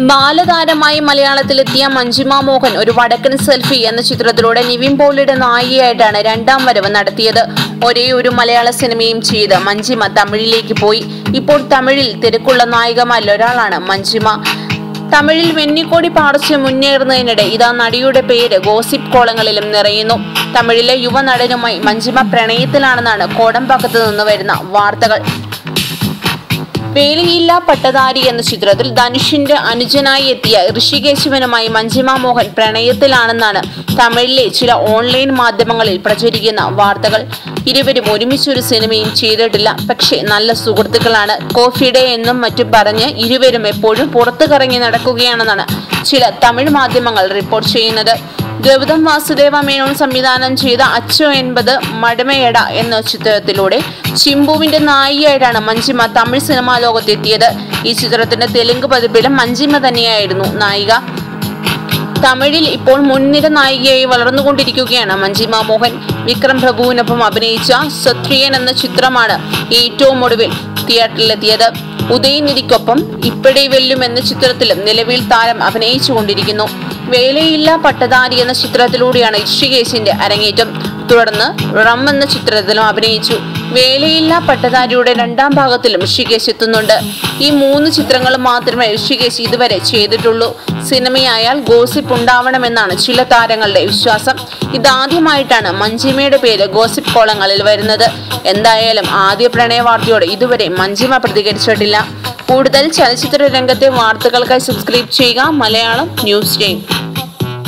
ബാലതാരമായി മലയാളത്തിലെത്തിയ മഞ്ജിമ മോഹൻ ഒരു വടക്കൻ സെൽഫി എന്ന ചിത്രത്തിലൂടെ നിവിൻ പോളിയുടെ നായികയായിട്ടാണ് രണ്ടാം വരവ് നടത്തിയത്. ഒരേ ഒരു മലയാള സിനിമയും ചെയ്ത് മഞ്ജിമ തമിഴിലേക്ക് പോയി. ഇപ്പോൾ തമിഴിൽ തിരക്കുള്ള നായികമാരിൽ ഒരാളാണ് മഞ്ജിമ. തമിഴിൽ വെന്നിക്കോടി പാടച്ച് മുന്നേറുന്നതിനിടെ ഇതാ നടിയുടെ പേര് ഗോസിപ്പ് കോളങ്ങളിലും നിറയുന്നു. തമിഴിലെ യുവനടനുമായി മഞ്ജിമ പ്രണയത്തിലാണെന്നാണ് കോടമ്പാക്കത്ത് നിന്ന് വരുന്ന വാർത്തകൾ. വേലിയില്ല പട്ടധാരി എന്ന ചിത്രത്തിൽ ധനുഷിന്റെ അനുജനായി എത്തിയ ഋഷികേശവനുമായി മഞ്ജിമ മോഹൻ പ്രണയത്തിലാണെന്നാണ് തമിഴിലെ ചില ഓൺലൈൻ മാധ്യമങ്ങളിൽ പ്രചരിക്കുന്ന വാർത്തകൾ. ഇരുവരും ഒരുമിച്ചൊരു സിനിമയും ചെയ്തിട്ടില്ല. പക്ഷേ നല്ല സുഹൃത്തുക്കളാണ് കോഫി ഡേ എന്നും മറ്റും പറഞ്ഞ് ഇരുവരും എപ്പോഴും പുറത്തു കറങ്ങി നടക്കുകയാണെന്നാണ് ചില തമിഴ് മാധ്യമങ്ങൾ റിപ്പോർട്ട് ചെയ്യുന്നത്. ഗൗതം വാസുദേവ മേനോൻ സംവിധാനം ചെയ്ത അച്ചോ എൺപത് മടമയട എന്ന ചിത്രത്തിലൂടെ ചിമ്പുവിന്റെ നായികയായിട്ടാണ് മഞ്ജിമ തമിഴ് സിനിമാ ലോകത്തെത്തിയത്. ഈ ചിത്രത്തിന്റെ തെലുങ്ക് പതിപ്പിലും മഞ്ജിമ തന്നെയായിരുന്നു നായിക. തമിഴിൽ ഇപ്പോൾ മുൻനിര നായികയായി വളർന്നുകൊണ്ടിരിക്കുകയാണ് മഞ്ജിമ മോഹൻ. വിക്രം പ്രഭുവിനൊപ്പം അഭിനയിച്ച സത്രിയൻ എന്ന ചിത്രമാണ് ഏറ്റവും ഒടുവിൽ തിയേറ്ററിലെത്തിയത്. ഉദയനിധിക്കൊപ്പം ഇപ്പടി വെല്ലും എന്ന ചിത്രത്തിലും നിലവിൽ താരം അഭിനയിച്ചുകൊണ്ടിരിക്കുന്നു. വേലയില്ല പട്ടധാരി എന്ന ചിത്രത്തിലൂടെയാണ് ഋഷികേശിന്റെ അരങ്ങേറ്റം. തുടർന്ന് റം എന്ന ചിത്രത്തിലും അഭിനയിച്ചു. വേലയില്ല പട്ടധാരിയുടെ രണ്ടാം ഭാഗത്തിലും ഋഷികേശ് എത്തുന്നുണ്ട്. ഈ മൂന്ന് ചിത്രങ്ങൾ മാത്രമേ ഋഷികേശ് ഇതുവരെ ചെയ്തിട്ടുള്ളൂ. സിനിമയായാൽ ഗോസിപ്പ് ഉണ്ടാവണമെന്നാണ് ചില താരങ്ങളുടെ വിശ്വാസം. ഇതാദ്യമായിട്ടാണ് മഞ്ജിമയുടെ പേര് ഗോസിപ്പ് കോളങ്ങളിൽ വരുന്നത്. എന്തായാലും ആദ്യ പ്രണയവാർത്തയോട് ഇതുവരെ മഞ്ജിമ പ്രതികരിച്ചിട്ടില്ല. കൂടുതൽ ചലച്ചിത്ര രംഗത്തെ വാർത്തകൾക്കായി സബ്സ്ക്രൈബ് ചെയ്യുക. Malayalam news time